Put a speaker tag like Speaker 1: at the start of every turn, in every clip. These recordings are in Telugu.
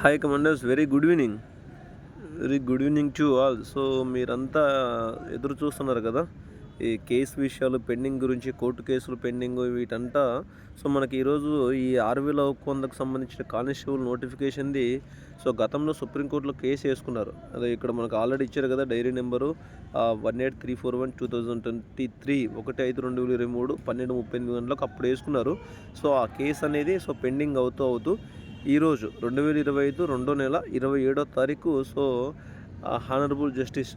Speaker 1: Hi commanders very good evening very good evening to all so మీరంతా ఎదురు చూస్తున్నారు కదా? ఈ కేసు విషయాలు పెండింగ్ గురించి కోర్టు కేసులు పెండింగ్ వీటంతా. సో మనకి ఈరోజు ఈ ఆర్వీల ఒప్పందకు సంబంధించిన కానిస్టేబుల్ నోటిఫికేషన్ది. సో గతంలో సుప్రీంకోర్టులో కేసు వేసుకున్నారు. అదే ఇక్కడ మనకు ఆల్రెడీ ఇచ్చారు కదా diary number one eight three four one two thousand twenty three ఒకటి ఐదు రెండు వేల ఇరవై మూడు పన్నెండు ముప్పై ఎనిమిది గంటలకు అప్పుడు వేసుకున్నారు. సో ఆ కేసు అనేది సో పెండింగ్ అవుతూ అవుతూ ఈరోజు రెండు వేల ఇరవై ఐదు రెండో నెల ఇరవై ఏడో తారీఖు. So honourable justice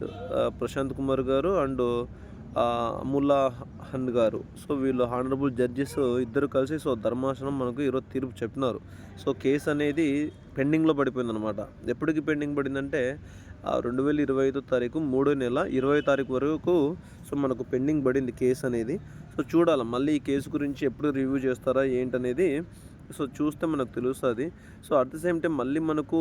Speaker 1: Prashant Kumar garu and అముల్లా హన్ గారు. సో వీళ్ళు హానరబుల్ జడ్జెస్ ఇద్దరు కలిసి సో ధర్మాసనం మనకు ఈరోజు తీర్పు చెప్పినారు. సో కేసు అనేది పెండింగ్లో పడిపోయింది అనమాట ఎప్పటికి పెండింగ్ పడిందంటే రెండు వేల ఇరవై ఐదో తారీఖు మూడో నెల ఇరవై తారీఖు వరకు సో మనకు పెండింగ్ పడింది కేసు అనేది. సో చూడాలి మళ్ళీ ఈ కేసు గురించి ఎప్పుడు రివ్యూ చేస్తారా ఏంటనేది సో చూస్తే మనకు తెలుస్తుంది. So at the same time మళ్ళీ మనకు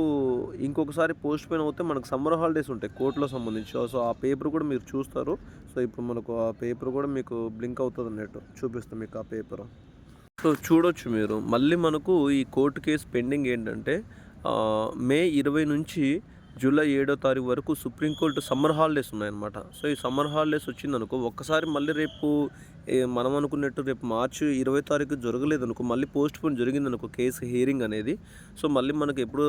Speaker 1: ఇంకొకసారి పోస్ట్ పెయిన్ అవుతే మనకు సమ్మర్ హాలిడేస్ ఉంటాయి కోర్టులో సంబంధించి. సో ఆ పేపర్ కూడా మీరు చూస్తారు. సో ఇప్పుడు మనకు ఆ పేపర్ కూడా మీకు బ్లింక్ అవుతుంది అన్నట్టు చూపిస్తాం మీకు ఆ పేపర్. సో చూడొచ్చు మీరు. మళ్ళీ మనకు ఈ కోర్టు కేసు పెండింగ్ ఏంటంటే మే ఇరవై నుంచి జూలై ఏడో తారీఖు వరకు సుప్రీంకోర్టు సమ్మర్ హాలిడేస్ ఉన్నాయన్నమాట. సో ఈ సమ్మర్ హాలిడేస్ వచ్చిందనుకో ఒక్కసారి మళ్ళీ రేపు మనం అనుకున్నట్టు రేపు మార్చి ఇరవై తారీఖు జరగలేదనుకో మళ్ళీ పోస్ట్ పోన్ జరిగిందనుకో కేసు హియరింగ్ అనేది. సో మళ్ళీ మనకు ఎప్పుడు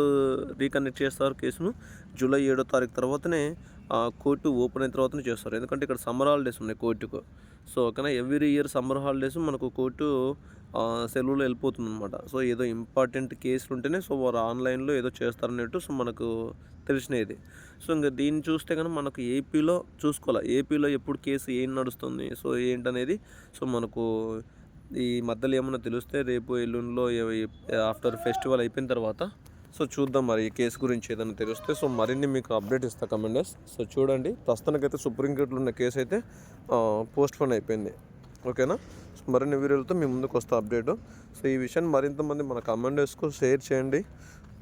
Speaker 1: రీకనెక్ట్ చేస్తారు కేసును? జూలై ఏడో తారీఖు తర్వాతనే ఆ, కోర్టు ఓపెన్ అయిన తర్వాతనే చేస్తారు. ఎందుకంటే ఇక్కడ సమ్మర్ హాలిడేస్ ఉన్నాయి కోర్టుకు. సో ఓకేనా? ఎవ్రీ ఇయర్ సమ్మర్ హాలిడేస్ మనకు కోర్టు సెలవులో వెళ్ళిపోతుంది అనమాట సో ఏదో ఇంపార్టెంట్ కేసులు ఉంటేనే సో వారు ఆన్లైన్లో ఏదో చేస్తారన్నట్టు సో మనకు తెలిసినది. సో ఇంకా దీన్ని చూస్తే కనుక మనకు ఏపీలో చూసుకోవాలి. ఏపీలో ఎప్పుడు కేసు ఏం నడుస్తుంది సో ఏంటనేది సో మనకు ఈ మధ్యలో ఏమైనా తెలిస్తే రేపు ఎల్లుండిలో ఆఫ్టర్ ఫెస్టివల్ అయిపోయిన తర్వాత సో చూద్దాం మరి ఈ కేసు గురించి ఏదైనా తెలిస్తే. సో మరిన్ని మీకు అప్డేట్ ఇస్తా కమెండర్స్. సో చూడండి ప్రస్తుతానికైతే సుప్రీంకోర్టులో ఉన్న కేసు అయితే పోస్ట్ పోన్ అయిపోయింది. ఓకేనా? సో మరిన్ని వీడియోలతో మీ ముందుకు వస్తా అప్డేట్. సో ఈ విషయాన్ని మరింతమంది మన కమెండర్స్కు షేర్ చేయండి.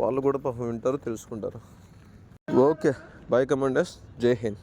Speaker 1: వాళ్ళు కూడా పాపం వింటారు తెలుసుకుంటారు. Okay bye commanders. Jai Hind.